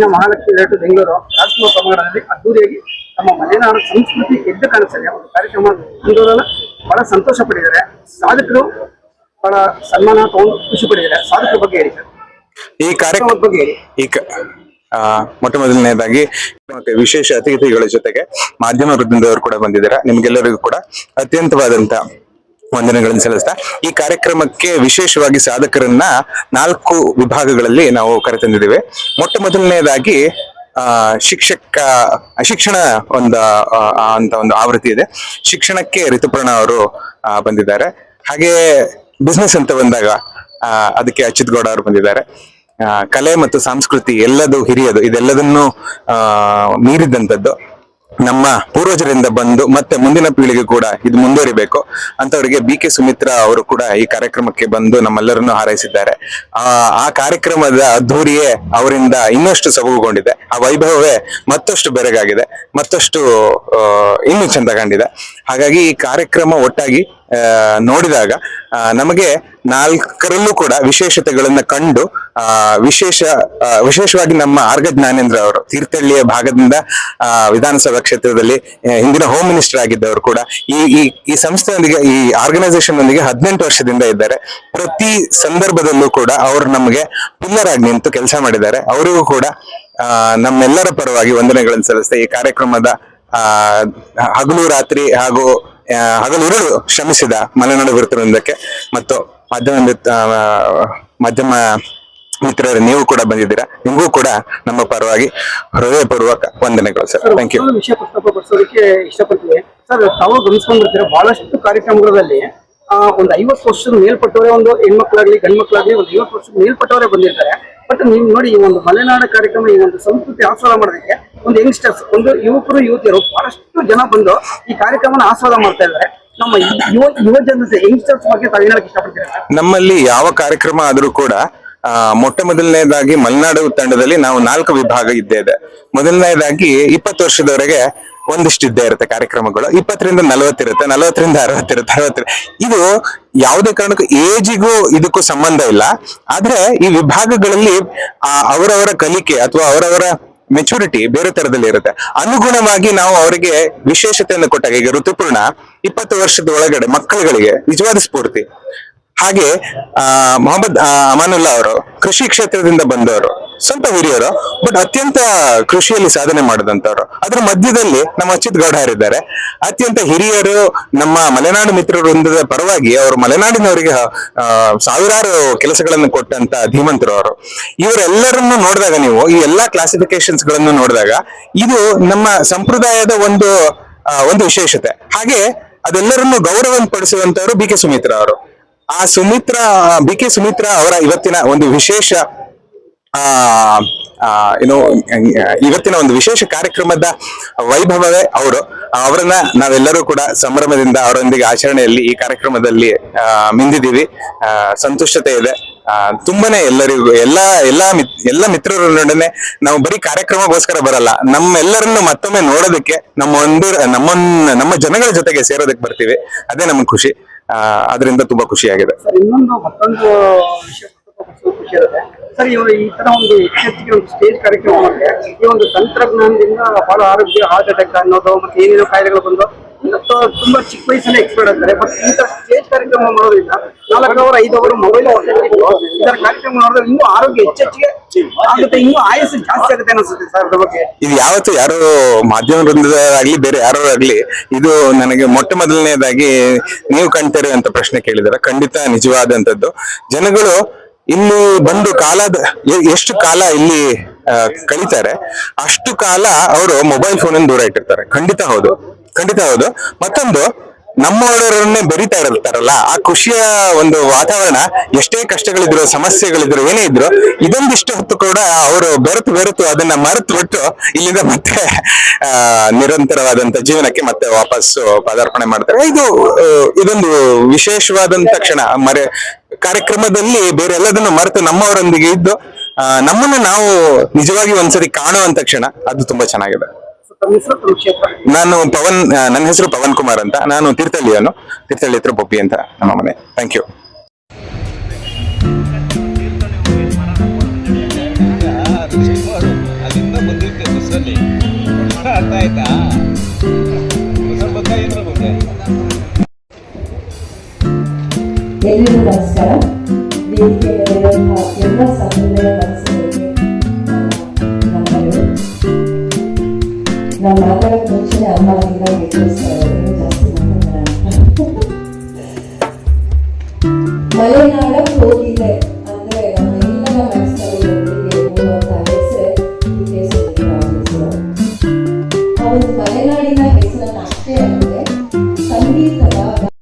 ಕಾರ್ಯಕ್ರಮಕ್ಕೆ ಈ ದಿನ ಮಹಾಲಕ್ಷ್ಮಿ ಲೇಟು ಬೆಂಗಳೂರು ರಾಜ್ಯ ಸಮಾರಂಭದಲ್ಲಿ ಅದ್ದೂರಿಯಾಗಿ ನಮ್ಮ ಮಲೆನಾಡು ಸಂಸ್ಕೃತಿ ಎದ್ದು ಕಾಣಿಸ್ತದೆ ಒಂದು ಕಾರ್ಯಕ್ರಮ ಬೆಂಗಳೂರನ್ನ ಬಹಳ ಸಂತೋಷ ಪಟ್ಟಿದ್ದಾರೆ. ಸಾಧಕರು ಬಹಳ ಸನ್ಮಾನ ತಗೊಂಡು ಖುಷಿ ಪಟ್ಟಿದ್ದಾರೆ. ಸಾಧಕರ ಬಗ್ಗೆ ಹೇಳಿ ಸರ್. ಈ ಕಾರ್ಯಕ್ರಮ ಕಾರ್ಯಕ್ರಮದ ಬಗ್ಗೆ ಹೇಳಿ. ಈ ಮೊಟ್ಟ ಮೊದಲನೇದಾಗಿ ಮತ್ತೆ ವಿಶೇಷ ಅತಿಥಿಗಳ ಜೊತೆಗೆ ಮಾಧ್ಯಮ ವೃದ್ಧಿಂದವರು ಕೂಡ ಬಂದಿದ್ದಾರೆ. ನಿಮ್ಗೆಲ್ಲರಿಗೂ ಕೂಡ ಅತ್ಯಂತವಾದಂತ ವಂದನೆಗಳನ್ನು ಸಲ್ಲಿಸ್ತಾ, ಈ ಕಾರ್ಯಕ್ರಮಕ್ಕೆ ವಿಶೇಷವಾಗಿ ಸಾಧಕರನ್ನ ನಾಲ್ಕು ವಿಭಾಗಗಳಲ್ಲಿ ನಾವು ಕರೆತಂದಿದ್ದೇವೆ. ಮೊಟ್ಟ ಮೊದಲನೆಯದಾಗಿ ಶಿಕ್ಷಕ, ಶಿಕ್ಷಣ ಒಂದು ಅಂತ ಒಂದು ಆವೃತ್ತಿ ಇದೆ. ಶಿಕ್ಷಣಕ್ಕೆ ಋತುಪರ್ಣ ಅವರು ಬಂದಿದ್ದಾರೆ. ಹಾಗೆ ಬಿಸ್ನೆಸ್ ಅಂತ ಬಂದಾಗ ಅದಕ್ಕೆ ಅಚ್ಯುತ್ ಗೌಡ ಅವರು ಬಂದಿದ್ದಾರೆ. ಕಲೆ ಮತ್ತು ಸಂಸ್ಕೃತಿ ಎಲ್ಲದು ಹಿರಿಯದು, ಇದೆಲ್ಲದನ್ನು, ಆ, ಮೀರಿದಂತದ್ದು. ನಮ್ಮ ಪೂರ್ವಜರಿಂದ ಬಂದು ಮತ್ತೆ ಮುಂದಿನ ಪೀಳಿಗೆ ಕೂಡ ಇದು ಮುಂದುವರಿಬೇಕು. ಅಂತವರಿಗೆ ಬಿ ಕೆ ಸುಮಿತ್ರಾ ಅವರು ಕೂಡ ಈ ಕಾರ್ಯಕ್ರಮಕ್ಕೆ ಬಂದು ನಮ್ಮೆಲ್ಲರನ್ನು ಹಾರೈಸಿದ್ದಾರೆ. ಆ ಆ ಕಾರ್ಯಕ್ರಮದ ಅದ್ಧೂರಿಯೇ ಅವರಿಂದ ಇನ್ನಷ್ಟು ಸಬಗುಗೊಂಡಿದೆ. ಆ ವೈಭವವೇ ಮತ್ತಷ್ಟು ಬೆರಗಾಗಿದೆ. ಮತ್ತಷ್ಟು ಇನ್ನು ಇನ್ನೂ ಚಂದ ಕಂಡಿದೆ. ಹಾಗಾಗಿ ಈ ಕಾರ್ಯಕ್ರಮ ಒಟ್ಟಾಗಿ ನೋಡಿದಾಗ ನಮಗೆ ನಾಲ್ಕರಲ್ಲೂ ಕೂಡ ವಿಶೇಷತೆಗಳನ್ನ ಕಂಡು ಆ ವಿಶೇಷ ವಿಶೇಷವಾಗಿ ನಮ್ಮ ಆರ್ಗ ಜ್ಞಾನೇಂದ್ರ ಅವರು ತೀರ್ಥಹಳ್ಳಿಯ ಭಾಗದಿಂದ ಆ, ವಿಧಾನಸಭಾ ಕ್ಷೇತ್ರದಲ್ಲಿ ಹಿಂದಿನ ಹೋಮ್ ಮಿನಿಸ್ಟರ್ ಆಗಿದ್ದವರು ಕೂಡ ಈ ಈ ಈ ಸಂಸ್ಥೆಯೊಂದಿಗೆ ಈ ಆರ್ಗನೈಸೇಷನ್ ಒಂದಿಗೆ ಹದಿನೆಂಟು ವರ್ಷದಿಂದ ಇದ್ದಾರೆ. ಪ್ರತಿ ಸಂದರ್ಭದಲ್ಲೂ ಕೂಡ ಅವರು ನಮಗೆ ಪಿಲ್ಲರ್ ಆಗಿ ನಿಂತು ಕೆಲಸ ಮಾಡಿದ್ದಾರೆ. ಅವರಿಗೂ ಕೂಡ ನಮ್ಮೆಲ್ಲರ ಪರವಾಗಿ ವಂದನೆಗಳನ್ನು ಸಲ್ಲಿಸ್ತಾ ಈ ಕಾರ್ಯಕ್ರಮದ ಹಗಲು ರಾತ್ರಿ ಹಾಗೂ ಹಗಲಿರುಳು ಶ್ರಮಿಸಿದ ಮಲೆನಾಡು ವೃತ್ತವೃಂದಕ್ಕೆ ಮತ್ತು ಮಾಧ್ಯಮ ಮಧ್ಯಮ ಮಿತ್ರರು ನೀವು ಕೂಡ ಬಂದಿದ್ದೀರಾ. ನಿಮಗೂ ಕೂಡ ನಮ್ಮ ಪರವಾಗಿ ಹೃದಯಪೂರ್ವಕ ವಂದನೆಗಳು ಸರ್ ಥ್ಯಾಂಕ್ ಯು ವಿಷಯ ಪ್ರಸ್ತಾಪಪಡಿಸೋದಕ್ಕೆ ಇಷ್ಟಪಡ್ತೀವಿ ಸರ್ ತಾವು ಗಮನಿಸ್ಕೊಂಡಿರ್ತೀರ ಬಹಳಷ್ಟು ಕಾರ್ಯಕ್ರಮಗಳಲ್ಲಿ ಒಂದು ಐವತ್ತು ವರ್ಷದ ಮೇಲ್ಪಟ್ಟವರೇ ಒಂದು ಹೆಣ್ಮಕ್ಳಾಗ್ಲಿ ಗಂಡ್ಮಕ್ಳಾಗ್ಲಿ ಒಂದು ಐವತ್ತು ವರ್ಷದ ಮೇಲ್ಪಟ್ಟವರೇ ಬಂದಿರ್ತಾರೆ. ಬಟ್ ನೀವು ನೋಡಿ ಈ ಒಂದು ಮಲೆನಾಡು ಕಾರ್ಯಕ್ರಮ ಈ ಒಂದು ಸಂಸ್ಕೃತಿ ಆಸ್ವಾದ ಮಾಡೋದಕ್ಕೆ ಒಂದು ಯಂಗ್ಸ್ಟರ್ಸ್ ಒಂದು ಯುವಕರು ಯುವತಿಯರು ಬಹಳಷ್ಟು ಜನ ಬಂದು ಈ ಕಾರ್ಯಕ್ರಮನ ಆಸ್ವಾದ ಮಾಡ್ತಾ ಇದ್ದಾರೆ. ನಮ್ಮ ಯುವ ಯುವ ಜನತೆ ಯಂಗ್ಸ್ಟರ್ಸ್ ಬಗ್ಗೆ ತಾವು ಹೇಳಕ್ ಇಷ್ಟಪಡ್ತೀರಾ? ನಮ್ಮಲ್ಲಿ ಯಾವ ಕಾರ್ಯಕ್ರಮ ಆದರೂ ಕೂಡ ಆ, ಮೊಟ್ಟ ಮೊದಲನೇದಾಗಿ ಮಲೆನಾಡು ತಂಡದಲ್ಲಿ ನಾವು ನಾಲ್ಕು ವಿಭಾಗ ಇದ್ದೇ ಇದೆ ಮೊದಲನೇದಾಗಿ ಇಪ್ಪತ್ತು ವರ್ಷದವರೆಗೆ ಒಂದಿಷ್ಟು ಇದ್ದೇ ಇರುತ್ತೆ ಕಾರ್ಯಕ್ರಮಗಳು. ಇಪ್ಪತ್ತರಿಂದ ನಲವತ್ತಿರುತ್ತೆ ನಲವತ್ತರಿಂದ ಅರವತ್ತಿರುತ್ತೆ ಅರವತ್ತಿರ ಇದು ಯಾವುದೇ ಕಾರಣಕ್ಕೂ ಏಜಿಗೂ ಇದಕ್ಕೂ ಸಂಬಂಧ ಇಲ್ಲ. ಆದ್ರೆ ಈ ವಿಭಾಗಗಳಲ್ಲಿ ಅವರವರ ಕಲಿಕೆ ಅಥವಾ ಅವರವರ ಮೆಚುರಿಟಿ ಬೇರೆ ತರದಲ್ಲಿ ಇರುತ್ತೆ. ಅನುಗುಣವಾಗಿ ನಾವು ಅವರಿಗೆ ವಿಶೇಷತೆಯನ್ನು ಕೊಟ್ಟಾಗ ಈಗ ಋತುಪೂರ್ಣ ಇಪ್ಪತ್ತು ವರ್ಷದ ಒಳಗಡೆ ಮಕ್ಕಳುಗಳಿಗೆ ನಿಜವಾದ ಸ್ಫೂರ್ತಿ. ಹಾಗೆ, ಆ, ಮೊಹಮ್ಮದ್ ಅಮಾನುಲ್ಲಾ ಅವರು ಕೃಷಿ ಕ್ಷೇತ್ರದಿಂದ ಬಂದವರು. ಸ್ವಲ್ಪ ಹಿರಿಯರು ಬಟ್ ಅತ್ಯಂತ ಕೃಷಿಯಲ್ಲಿ ಸಾಧನೆ ಮಾಡಿದಂಥವ್ರು. ಅದ್ರ ಮಧ್ಯದಲ್ಲಿ ನಮ್ಮ ಅಚ್ಯುತ್ ಗೌಡರ್ ಇದ್ದಾರೆ. ಅತ್ಯಂತ ಹಿರಿಯರು, ನಮ್ಮ ಮಲೆನಾಡು ಮಿತ್ರ ವೃಂದದ ಪರವಾಗಿ ಅವರು ಮಲೆನಾಡಿನವರಿಗೆ ಸಾವಿರಾರು ಕೆಲಸಗಳನ್ನು ಕೊಟ್ಟಂತ ಧೀಮಂತರು ಅವರು. ಇವರೆಲ್ಲರನ್ನು ನೋಡಿದಾಗ ನೀವು, ಈ ಎಲ್ಲಾ ಕ್ಲಾಸಿಫಿಕೇಶನ್ಸ್ಗಳನ್ನು ನೋಡಿದಾಗ, ಇದು ನಮ್ಮ ಸಂಪ್ರದಾಯದ ಒಂದು ಒಂದು ವಿಶೇಷತೆ. ಹಾಗೆ ಅದೆಲ್ಲರನ್ನು ಗೌರವ ಪಡಿಸುವಂತವರು ಬಿ ಕೆ ಸುಮಿತ್ರ ಅವರು. ಆ ಸುಮಿತ್ರಾ, ಬಿ ಕೆ ಸುಮಿತ್ರ ಅವರ ಇವತ್ತಿನ ಒಂದು ವಿಶೇಷ ಆ ಏನು, ಇವತ್ತಿನ ಒಂದು ವಿಶೇಷ ಕಾರ್ಯಕ್ರಮದ ವೈಭವವೇ ಅವರು. ಅವರನ್ನ ನಾವೆಲ್ಲರೂ ಕೂಡ ಸಂಭ್ರಮದಿಂದ ಅವರೊಂದಿಗೆ ಆಚರಣೆಯಲ್ಲಿ ಈ ಕಾರ್ಯಕ್ರಮದಲ್ಲಿ ಮಿಂದಿದ್ದೀವಿ. ಸಂತುಷ್ಟತೆ ಇದೆ. ತುಂಬಾನೇ ಎಲ್ಲರಿಗೂ, ಎಲ್ಲಾ ಎಲ್ಲಾ ಎಲ್ಲ ಮಿತ್ರರೊಡನೆ ನಾವು ಬರೀ ಕಾರ್ಯಕ್ರಮಗೋಸ್ಕರ ಬರಲ್ಲ, ನಮ್ಮೆಲ್ಲರನ್ನು ಮತ್ತೊಮ್ಮೆ ನೋಡೋದಕ್ಕೆ, ನಮ್ಮ ಒಂದು ನಮ್ಮ ನಮ್ಮ ಜನಗಳ ಜೊತೆಗೆ ಸೇರೋದಕ್ಕೆ ಬರ್ತೀವಿ. ಅದೇ ನಮ್ಗೆ ಖುಷಿ. ಅದರಿಂದ ತುಂಬಾ ಖುಷಿಯಾಗಿದೆ. ಸರ್ ಇನ್ನೊಂದು ಮತ್ತೊಂದು ವಿಷಯ ಪ್ರಸ್ತಾಪಿಸೋದು ಖುಷಿ ಇರುತ್ತೆ ಸರ್ ಇವ ಈ ತರ ಒಂದು ಇತ್ತೀಚೆಗೆ ಒಂದು ಸ್ಟೇಜ್ ಕಾರ್ಯಕ್ರಮ ಮಾಡಿದ್ರೆ ಈ ಒಂದು ತಂತ್ರಜ್ಞಾನದಿಂದ ಬಹಳ ಆರೋಗ್ಯ ಹಾರ್ಟ್ ಅಟ್ಯಾಕ್ ಅನ್ನೋದು ಮತ್ತೆ ಏನೇನೋ ಕಾಯಿಲೆಗಳು ಬಂದು ತುಂಬಾ ಚಿಕ್ಕ ವಯಸ್ಸಲ್ಲೇ ಎಕ್ಸ್ಪರ್ಟ್ ಆಗ್ತಾರೆ. ಬಟ್ ಈ ತರ ಸ್ಟೇಜ್ ಕಾರ್ಯಕ್ರಮ ಮಾಡೋದ್ರಿಂದ ನಾಲ್ಕು ಅವರ್ ಐದು ಅವರು ಮೊಬೈಲ್ ಇದರ ಕಾರ್ಯಕ್ರಮ ನೋಡಿದ್ರೆ ಇನ್ನೂ ಆರೋಗ್ಯ ಹೆಚ್ಚೆಚ್ಚಿಗೆ ಆಗುತ್ತೆ, ಇನ್ನೂ ಆಯಸ್ಸು ಜಾಸ್ತಿ ಆಗುತ್ತೆ ಅನ್ಸುತ್ತೆ ಸರ್ ಅದ್ರ ಬಗ್ಗೆ. ಇದು ಯಾವತ್ತು ಯಾರು ಮಾಧ್ಯಮ ಆಗಲಿ ಬೇರೆ ಯಾರೋ ಆಗ್ಲಿ, ಇದು ನನಗೆ ಮೊಟ್ಟ ಮೊದಲನೇದಾಗಿ ನೀವು ಕಾಣ್ತೀರಿ ಪ್ರಶ್ನೆ ಕೇಳಿದಾರೆ ಖಂಡಿತ ನಿಜವಾದಂತದ್ದು ಜನಗಳು ಇಲ್ಲಿ ಬಂದು ಕಾಲದ ಎಷ್ಟು ಕಾಲ ಇಲ್ಲಿ ಕಳೀತಾರೆ, ಅಷ್ಟು ಕಾಲ ಅವರು ಮೊಬೈಲ್ ಫೋನ್ ದೂರ ಇಟ್ಟಿರ್ತಾರೆ. ಖಂಡಿತ ಹೌದು. ಖಂಡಿತ ಹೌದು. ಮತ್ತೊಂದು ನಮ್ಮವರನ್ನೇ ಬರಿತಾ ಇರ್ತಾರಲ್ಲ, ಆ ಖುಷಿಯ ಒಂದು ವಾತಾವರಣ ಎಷ್ಟೇ ಕಷ್ಟಗಳಿದ್ರು, ಸಮಸ್ಯೆಗಳಿದ್ರು, ಏನೇ ಇದ್ರು, ಇದೊಂದಿಷ್ಟು ಹೊತ್ತು ಕೂಡ ಅವರು ಬೆರೆತು ಬೆರೆತು ಅದನ್ನ ಮರೆತು ಬಿಟ್ಟು ಇಲ್ಲಿಂದ ಮತ್ತೆ ನಿರಂತರವಾದಂತ ಜೀವನಕ್ಕೆ ಮತ್ತೆ ವಾಪಸ್ಸು ಪದಾರ್ಪಣೆ ಮಾಡ್ತಾರೆ. ಇದು ಇದೊಂದು ವಿಶೇಷವಾದಂತ ಕ್ಷಣ. ಮರೆ, ಕಾರ್ಯಕ್ರಮದಲ್ಲಿ ಬೇರೆ ಎಲ್ಲದನ್ನು ಮರೆತು ನಮ್ಮವರೊಂದಿಗೆ ಇದ್ದು ನಮ್ಮನ್ನು ನಾವು ನಿಜವಾಗಿ ಒಂದ್ಸರಿ ಕಾಣುವಂತ ಕ್ಷಣ. ಅದು ತುಂಬಾ ಚೆನ್ನಾಗಿದೆ. ನಾನು ಪವನ್ ನನ್ನ ಹೆಸರು ಪವನ್ ಕುಮಾರ್ ಅಂತ. ನಾನು ತೀರ್ಥಹಳ್ಳಿಯವನು ತೀರ್ಥಹಳ್ಳಿ ಹತ್ರ ಪೊಪ್ಪಿ ಅಂತ ನಮ್ಮ ಮನೆ. ಥ್ಯಾಂಕ್ ಯು ಮಾತಾಡೋಕೆ ಮುಂಚೆನೆ ಅಮ್ಮ ಇಲ್ಲ ಗೆಟ್ಟಿಸ್ತಾ ಇದ್ದಾರೆ ಜಾಸ್ತಿ ಮಾತಾಡೋಣ ಮಲೆನಾಡು